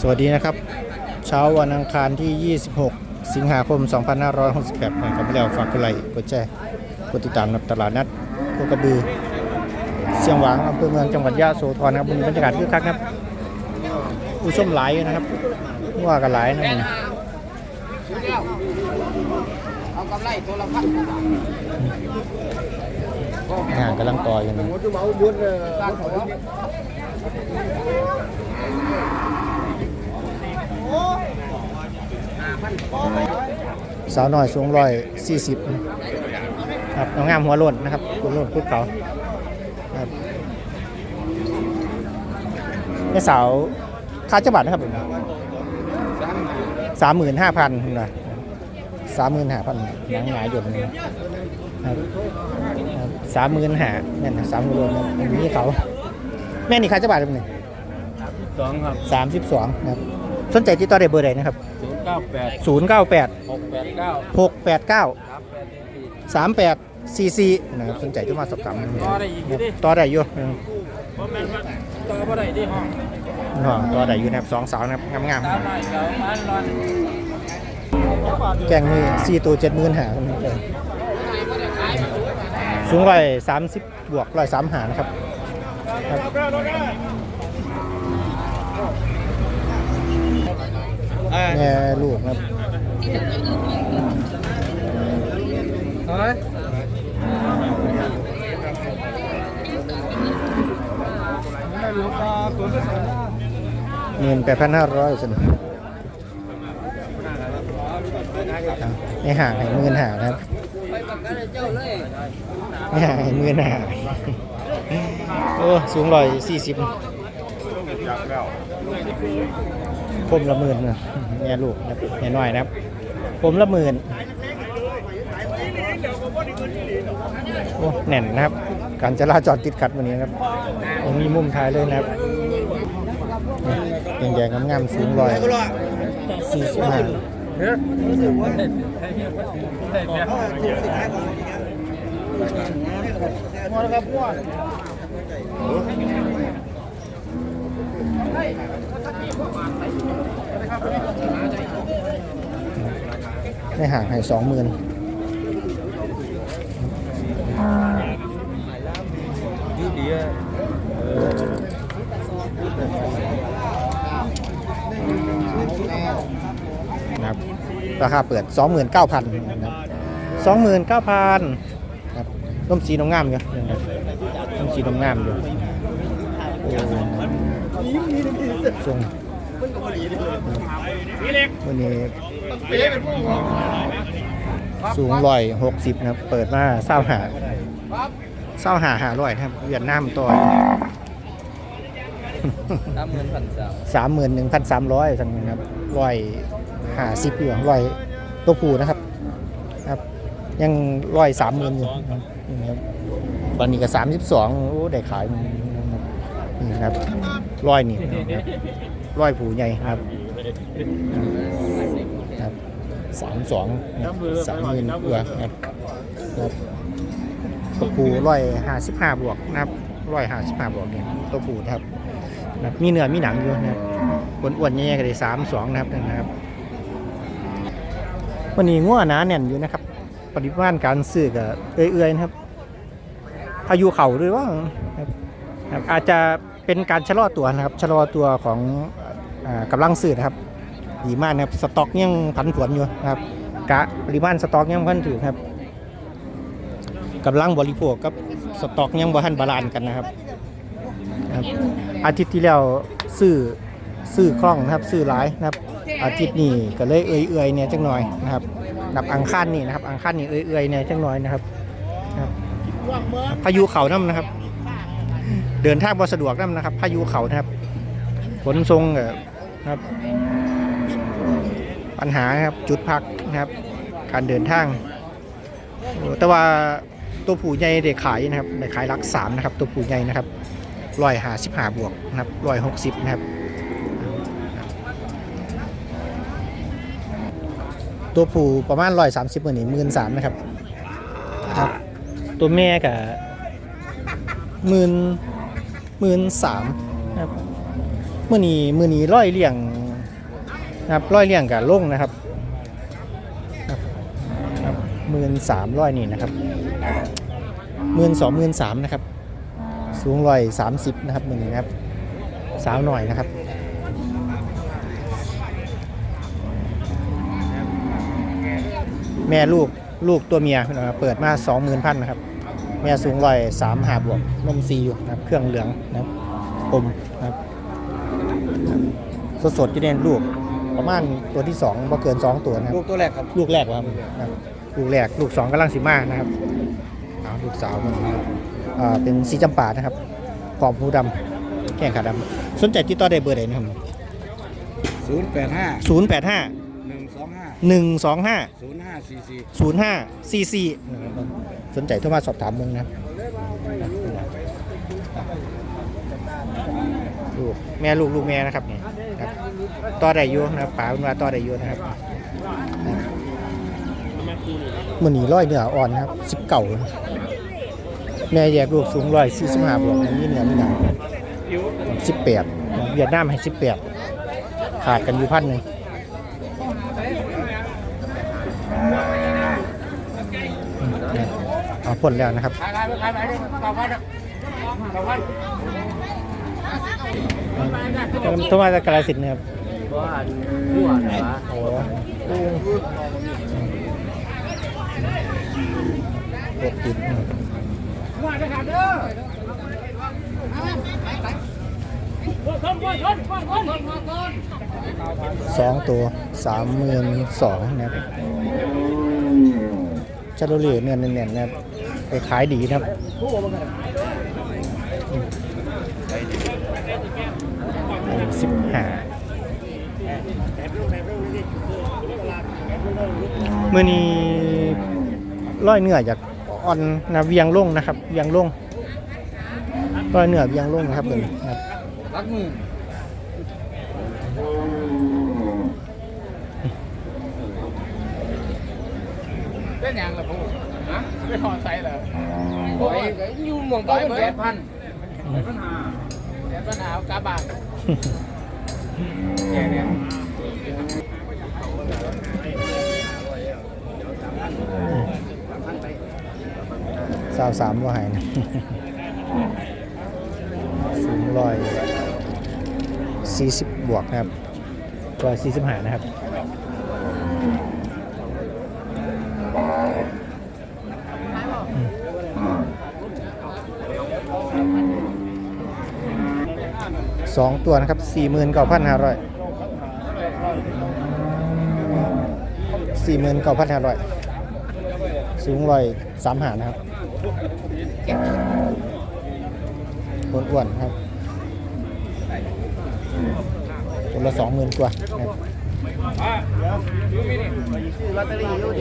สวัสดีนะครับ เช้าวันอังคารที่ 26 สิงหาคม 2568มากับแล้วฝากกดไลค์กดแชร์กดติดตามนับตลาดนัดโคกระบือเสียงหวางอำเภอเมืองจังหวัดยะโสธรนะครับมีบรรยากาศคึกคักนะครับผู้ชมหลายนะครับว่ากันหลายนะมันเอากำไรตัวละพันงานกำลังต่ออยู่นะ การขอ สาวน้อยสูงร้อยสี่สิบครับน้องงามหัวโล้นนะครับคุณโล้นคุดเขาครับแม่สาวค่าจังหวัดนะครับสามหมื่นห้าพันนะสามหมื่นห้าพันหนังหงายหยดเลยครับสามหมื่นห้าเนี่ยนะสามหมื่นนะอันนี้เขา แม่นี่ค่าจังหวัดเป็นไงสองครับสามสิบสองนะครับ สนใจติดต่อได้เบอร์ใดนะครับศูนย์ เก้าแปดศูนย์เก้าแปดหกแปดเก้าหกแปดเก้าสามแปดสี่สี่สามแปดซีซีนะครับสนใจที่มาสอบถามต่อได้อีกอยู่ดิต่อได้อยู่นะครับเพราะแม่นว่าต่อบ่ได้ที่ห้องอ๋อต่อได้อยู่นะครับสองสาวนะครับงามตามหน่อยเก่าพันร้อนๆแกงนี่สี่ตัวเจ็ดหมื่นหาครับเลยสูงร้อยสามสิบบวกร้อยสามหานะครับครับ แม่ลูกครับเฮ้ยไม่รู้ตาไหน้าหมื่นแปดพันห้าร้อยสิไม่ห่างให้มื่นหานะครับไปประกันเจ้าเลยไม่ห่างให้มื่นหางโอ้ สูงร้อยสี่สิบ ผมละหมื่นนะแม่ลูกนะครับแม่น้อยนะครับผมละหมื่นโอ้แน่นนะครับ การจราจรติดขัดวันนี้นะครับมีมุมท้ายเลยนะครับนี่แดงๆงามๆสูงร้อยสี่สิบห้ามัวนะครับ ไม่ห่างให้สองหมื่นดีดีอะนะครับราคาเปิด 29,000นะครับ29,000ครับร่มสีน้ำงามอยู่นะครับร่มสีน้ำงามอยู่โอ้ทรง วันนี้สูงร้อยหกสิบนะครับเปิดมาเศร้าหาเศร้าหาหาร้อยนะครับเวียดนามตัวสามหมื่นพันสามสามหมื่นหนึ่งพันสามร้อยสั่งนะครับร้อยห้าสิบอยู่ร้อยตัวผูนะครับครับ ยังร้อยสามหมื่นอยู่นี่ครับตอนนี้ก็สามสิบสองโอ้ได้ขายนะครับนี่ครับ ร้อยนี่ร้อยผูใหญ่ครับครับสามสองสามหมื่นกว่าครับครับตัวผูร้อยห้าสิบห้าบวกนะครับร้อยห้าสิบห้าบวกเนี่ยตัวผูนะครับนะครับมีเนื้อมีหนังอยู่นะครับอ้วนๆแย่ๆก็ได้สามสองนะครับนะครับ วันนี้ง่วหนาแน่นอยู่นะครับ ปริมาณการซื้อกับเอื่อยๆนะครับพายุเข่าด้วยว่าครับครับอาจจะเป็นการชะลอตัวนะครับชะลอตัวของอา กำลังซื้อนะครับดีมากนะครับสต็อกยังผันผวนอยู่นะครับกะปริมาณสต็อกยังพันถือครับกำลังบริโภคกับสต็อกยังบ่ทันบาลานกันนะครับ อาทิตย์ที่แล้วซื้อซื้อคล่องนะครับซื้อหลายนะครับ อาทิตย์นี้ก็เลยเอื่อยๆเนี่ยจังหน่อยนะครับนับอังคารนี่นะครับ อังคารนี่เอื่อยๆเนี่ยจังหน่อยนะครับพายุเขาน้ำนะครับ เดินทางบ่สะดวกน้ำนะครับ พายุเขานะครับขนส่งก็นะ ครับ ปัญหานะครับจุดพักนะครับ การเดินทางโอ้แต่ว่าตัวผู้ใหญ่ได้ขายนะครับได้ขายหลักสามนะครับ ตัวผู้ใหญ่นะครับร้อยหาสิบหาบวกนะครับร้อยหกสิบนะครับ ตัวผู้ประมาณร้อยสามสิบหมื่นนี่หมื่นสามนะครับครับ ตัวแม่กับหมื่นหมื่นสามครับ มื่อนี้มื่อนี้ร้อยเลี้ยงนะครับร้อยเลี่ยงกับลงนะครับครับหมื่นสามร้อยนี่นะครับหมื่นสองหมื่นสามนะครับ สูงร้อยสามสิบนะครับมือนี้นะครับสาวหน่อยนะครับแม่ลูกลูกตัวเมียเปิดมาสองหมื่นพันนะครับ แม่สูงร้อยสามหาบวกนมซีอยู่นะครับ เครื่องเหลืองนะครับอมนะครับ สดสดๆที่เด่นลูก ประมาณตัวที่สองบ่เกินสองตัวนะครับ ลูกตัวแรกครับลูกแรกวะครับครับลูกแรกลูกสองกำลังสีมานะครับเอาลูกสาวมันนะครับอ่าเป็นสีจำปานะครับกรอบหูดำแข้งขาดำสนใจติดต่อได้เบอร์ใดนะครับ ศูนย์แปดห้าศูนย์แปดห้าหนึ่งสองห้าหนึ่งสองห้าศูนย์ห้าสี่สี่ศูนย์ห้าซีซีสนใจโทรมาสอบถามมึงนะครับ กแม่ลูกลูกแม่นะครับนี่ครับต่อได้อยูนะครับป๋าเป็นว่าต่อได้อยูนะครับมือหนีร้อยเนื้ออ่อนครับสิบเก่าแม่แยกลูกสูงร้อยสี่สิบห้าบวกนี่เนื้อนี่หนังสิบแปดเวียดนามให้สิบแปดขาดกันอยู่พันหนึ่งเอาพ่นแล้วนะครับ โทรมาจากกาลสินธุ์นะครับบ้านรั่วไหนวะโอ้รถตินสองตัวสามหมื่นสองนะครับชาโลเล่เนื้อแน่นๆนะครับไปขายดีนะครับห้าเมื่อนี้ร้อยเนื้อจากอ่อนนะเวียงลงนะครับเวียงลงร้อยเนื้อเวียงลงนะครับเบิ่งนะครับรักมือเป็นยังล่ะพูฮะไม่ถอดใส่เหรอโอ้ยอยู่มองไปแปดพันแปดพันห้าแปดพันห้าเอากาบาทแกเนี่ยาวสามว่าหายนะสูงร้อยสี่สิบบวกนะครับร้อยสี่สิบห้านะครับสองตัวนะครับสี่หมื่นเก้าพันห้าร้อยสี่หมื่นเก้าพันห้าร้อยสูงร้อยสามหานะครับ อ้วนๆครับตัวละสองหมื่นกว่านะครับ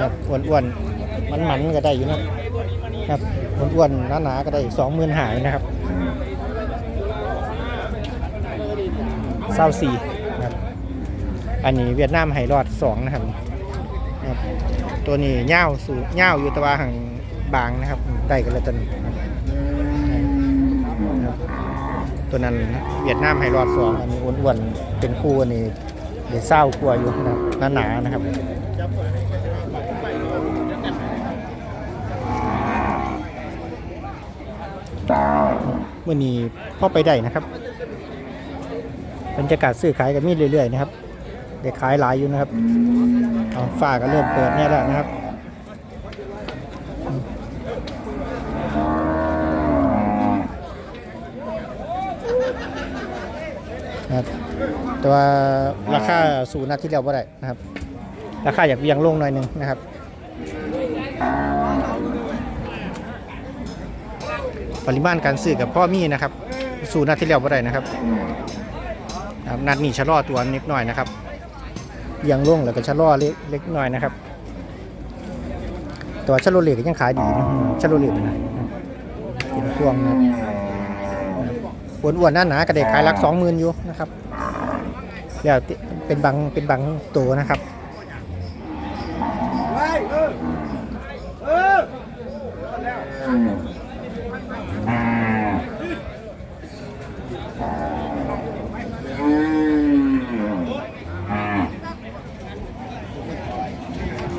ครับอ้วนๆมันๆก็ได้อยู่นะครับครับอ้วนๆหนาๆก็ได้สองหมื่นหายนะครับเศร้าสี่นะครับ อันนี้เวียดนามไฮรอดสองนะครับครับตัวนี้เง่าสูงเง่าอยู่ตะวาห่าง บางนะครับได้กันแล้วตัวนี้ครับตัวนั้นเวียดนามไฮรอดสองอันนี้อ้วนๆเป็นคู่อันนี้เดี๋ยวเศร้ากลัวอยู่นะครับหนาๆนะครับเมื่อนี้พ่อไปได้นะครับบรรยากาศซื้อขายกันมีเรื่อยๆนะครับเด็กขายหลายอยู่นะครับฝ้าก็เริ่มเปิดเนี่ยแล้วนะนะครับ แต่ว่าราคาสูนัดที่เราบ่ได้นะครับ ราคาอยากเวียงลงหน่อยหนึ่งนะครับปริมาณการซื้อกับพ่อมีนะครับ สูนัดที่เราบ่ได้นะครับนัดนี้ชะลอตัวนิดหน่อยนะครับยังลงแล้วก็ชะลอเล็กเล็กน้อยนะครับแต่ว่าชะโลเล็กยังขายดีนะชะโลเล็กนะเป็นพวงนะครับอ้วนๆหน้าหนากระเด็กขายหลักสองหมื่นอยู่นะครับ แล้วเป็นบางเป็นบางตัวนะครับ